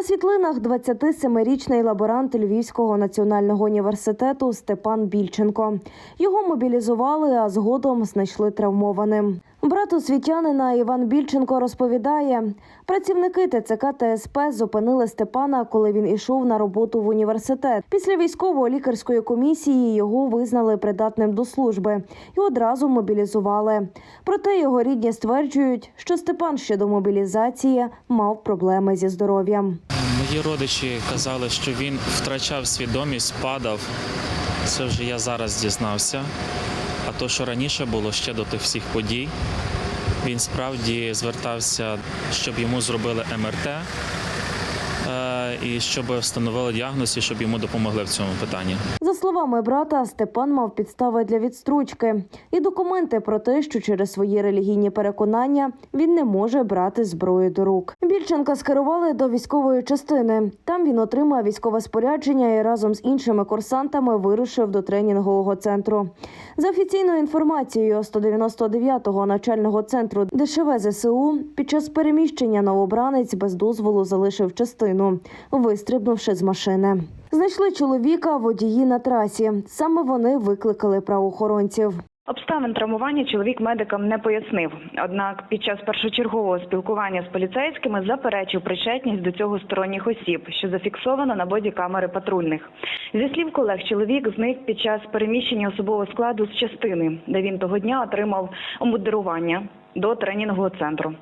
На світлинах 27-річний лаборант Львівського національного університету Степан Більченко. Його мобілізували, а згодом знайшли травмованим. Брат освітянина Іван Більченко розповідає, працівники ТЦК та СП зупинили Степана, коли він ішов на роботу в університет. Після військово-лікарської комісії його визнали придатним до служби і одразу мобілізували. Проте його рідні стверджують, що Степан ще до мобілізації мав проблеми зі здоров'ям. Мої родичі казали, що він втрачав свідомість, падав. Це вже я зараз дізнався. А то, що раніше було ще до тих всіх подій, він справді звертався, щоб йому зробили МРТ е, і щоб встановили діагноз, і щоб йому допомогли в цьому питанні. За словами брата, Степан мав підстави для відстрочки і документи про те, що через свої релігійні переконання він не може брати зброю до рук. Більченка скерували до військової частини. Там він отримав військове спорядження і разом з іншими курсантами вирушив до тренінгового центру. За офіційною інформацією 199-го начального центру ДШВ ЗСУ під час переміщення новобранець без дозволу залишив частину, вистрибнувши з машини. Знайшли чоловіка водії на трасі. Саме вони викликали правоохоронців. Обставин травмування чоловік медикам не пояснив. Однак під час першочергового спілкування з поліцейськими заперечив причетність до цього сторонніх осіб, що зафіксовано на боді камери патрульних. Зі слів колег, чоловік зник під час переміщення особового складу з частини, де він того дня отримав обмундирування до тренінгового центру.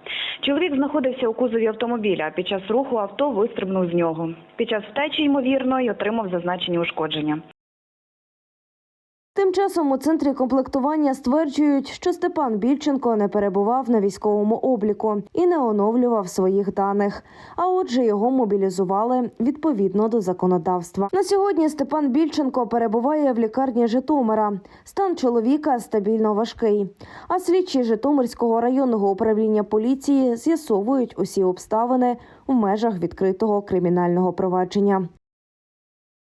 Чоловік знаходився у кузові автомобіля. Під час руху авто вистрибнув з нього. Під час втечі, ймовірно, й отримав зазначені ушкодження. Тим часом у центрі комплектування стверджують, що Степан Більченко не перебував на військовому обліку і не оновлював своїх даних. А отже, його мобілізували відповідно до законодавства. На сьогодні Степан Більченко перебуває в лікарні Житомира. Стан чоловіка стабільно важкий. А слідчі Житомирського районного управління поліції з'ясовують усі обставини в межах відкритого кримінального провадження.